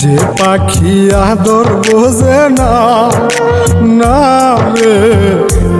যে পাখি আদর বোঝে না না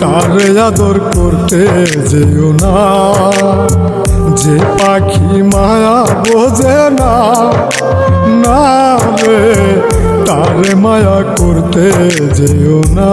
তারে আদর করতে যেও না। যে পাখি মায়া বোঝে না না রে, তারে মায়া করতে যেও না।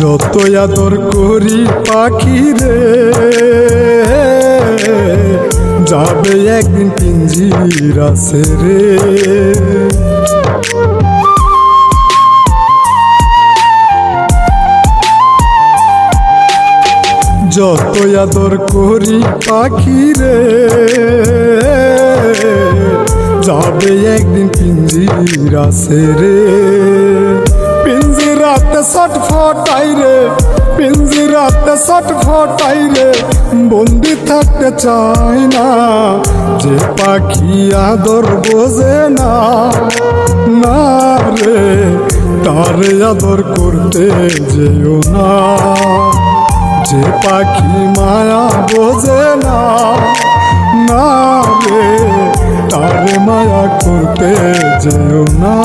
যত আদর করি পাখি রে, যাবে একদিন পিঞ্জিরা রে। যত আদর করি পাখি রে, যাবে একদিন পিঞ্জিরা রে। পিঞ্জিরাতে ছট ফটাই রে পিঞ্জিরাতে ছট ফটাই রে, বন্দি থাকতে চায় না, যে পাখি আদর বোঝে না না রে, তারে আদর করতে যেও না। যে পাখি মায়া বোঝে না না রে, তারে মায়া করতে যেও না।